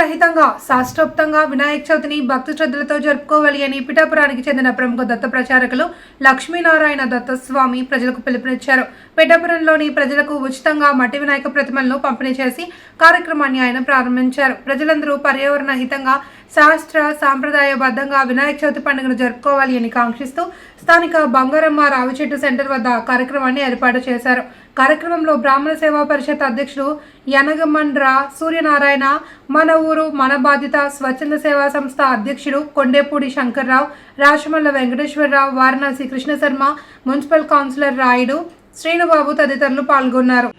రహితంగా శాస్త్రోక్తంగా వినాయక చవితిని భక్తి శ్రద్ధలతో జరుపుకోవాలి అని పిఠాపురానికి చెందిన ప్రముఖ దత్త ప్రచారకులు లక్ష్మీనారాయణ దత్తస్వామి ప్రజలకు పిలుపునిచ్చారు. పిఠాపురంలోని ప్రజలకు ఉచితంగా మట్టి వినాయక ప్రతిమలను పంపిణీ చేసి కార్యక్రమాన్ని ఆయన ప్రారంభించారు. ప్రజలందరూ పర్యావరణ హితంగా శాస్త్ర సాంప్రదాయబద్ధంగా వినాయక చవితి పండుగను జరుపుకోవాలి అని కాంక్షిస్తూ స్థానిక బంగారమ్మ రావిచెట్టు సెంటర్ వద్ద కార్యక్రమాన్ని ఏర్పాటు చేశారు. కార్యక్రమంలో బ్రాహ్మణ సేవా పరిషత్ అధ్యక్షుడు యనగమండ్ర సూర్యనారాయణ మన ఊరు మన బాధ్యత స్వచ్ఛంద సేవా సంస్థ అధ్యక్షుడు కొండేపూడి శంకర్రావు రాచమల్ల వెంకటేశ్వరరావు వారణాసి కృష్ణ శర్మ మున్సిపల్ కౌన్సిలర్ రాయుడు శ్రీనుబాబు తదితరులు పాల్గొన్నారు.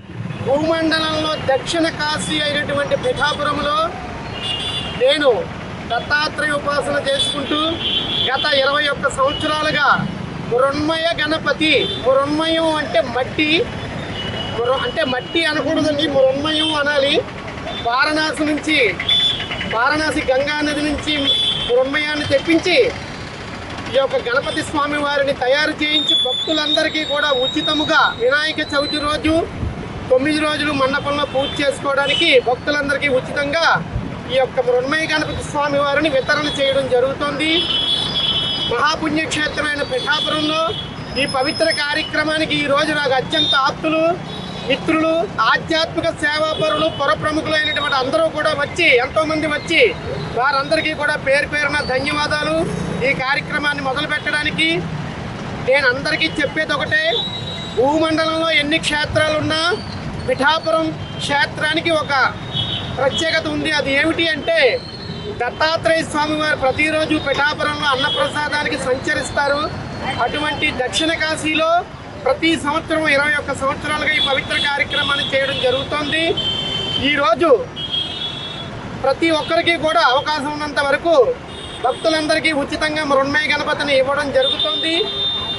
భూమండలంలో దక్షిణ కాశీ అయినటువంటి పిఠాపురంలో నేను దత్తాత్రేయ ఉపాసన చేసుకుంటూ గత ఇరవై ఒక్క సంవత్సరాలుగా మృణ్మయ గణపతి మృణ్మయం అంటే మట్టి అంటే మట్టి అనకూడదండి మృన్మయం అనాలి. వారణాసి నుంచి వారణాసి గంగా నది నుంచి మృన్మయాన్ని తెప్పించి ఈ యొక్క గణపతి స్వామి వారిని తయారు చేయించి భక్తులందరికీ కూడా ఉచితముగా వినాయక చవితి రోజు తొమ్మిది రోజులు మండపంలో పూజ చేసుకోవడానికి భక్తులందరికీ ఉచితంగా ఈ యొక్క మృన్మయ గణపతి స్వామి వారిని వితరణ చేయడం జరుగుతోంది. మహాపుణ్యక్షేత్రమైన పిఠాపురంలో ఈ పవిత్ర కార్యక్రమానికి ఈ రోజు నాకు అత్యంత ఆప్తులు. మిత్రులు ఆధ్యాత్మిక సేవాపరులు పుర ప్రముఖులైనటువంటి అందరూ కూడా వచ్చి ఎంతోమంది వచ్చి వారందరికీ కూడా పేరు పేరున ధన్యవాదాలు. ఈ కార్యక్రమాన్ని మొదలు పెట్టడానికి నేను అందరికీ చెప్పేది ఒకటే భూమండలంలో ఎన్ని క్షేత్రాలు ఉన్నా పిఠాపురం క్షేత్రానికి ఒక ప్రత్యేకత ఉంది. అది ఏమిటి అంటే దత్తాత్రేయ స్వామి వారు ప్రతిరోజు పిఠాపురంలో అన్నప్రసాదానికి సంచరిస్తారు. అటువంటి దక్షిణ కాశీలో ప్రతి సంవత్సరం ఇరవై ఒక్క సంవత్సరాలుగా ఈ పవిత్ర కార్యక్రమాన్ని చేయడం జరుగుతోంది. ఈరోజు ప్రతి ఒక్కరికి కూడా అవకాశం ఉన్నంత వరకు భక్తులందరికీ ఉచితంగా మృణ్మయ గణపతిని ఇవ్వడం జరుగుతుంది.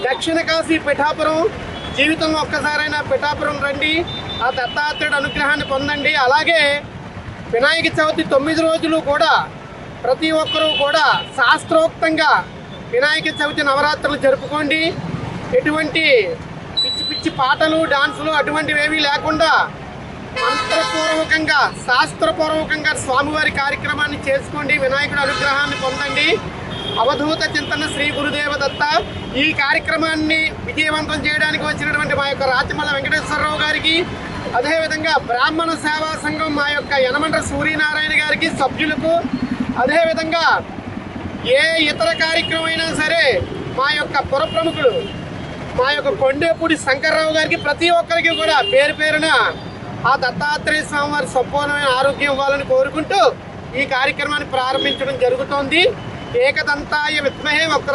దక్షిణ కాశీ పిఠాపురం జీవితంలో ఒక్కసారైనా పిఠాపురం రండి. ఆ దత్తాత్రేయుడు అనుగ్రహాన్ని పొందండి. అలాగే వినాయక చవితి తొమ్మిది రోజులు కూడా ప్రతి ఒక్కరూ కూడా శాస్త్రోక్తంగా వినాయక చవితి నవరాత్రులు జరుపుకోండి. ఎటువంటి పిచ్చి పాటలు డాన్సులు అటువంటివి ఏమీ లేకుండా మంత్రపూర్వకంగా శాస్త్రపూర్వకంగా స్వామివారి కార్యక్రమాన్ని చేసుకోండి వినాయకుడి అనుగ్రహాన్ని పొందండి. అవధూత చింతన శ్రీ గురుదేవ దత్త ఈ కార్యక్రమాన్ని విజయవంతం చేయడానికి వచ్చినటువంటి మా యొక్క రాచమల్ల వెంకటేశ్వరరావు గారికి అదేవిధంగా బ్రాహ్మణ సేవా సంఘం మా యొక్క యనమండ్ర సూర్యనారాయణ గారికి సభ్యులకు అదేవిధంగా ఏ ఇతర కార్యక్రమం అయినా సరే మా యొక్క పురప్రముఖులు మా యొక్క కొండేపూడి శంకర్రావు గారికి ప్రతి ఒక్కరికి కూడా పేరు పేరున ఆ దత్తాత్రేయ స్వామి వారి సంపూర్ణమైన ఆరోగ్యం ఇవ్వాలని కోరుకుంటూ ఈ కార్యక్రమాన్ని ప్రారంభించడం జరుగుతోంది. ఏకదంతాయ విద్మహే వక్రతో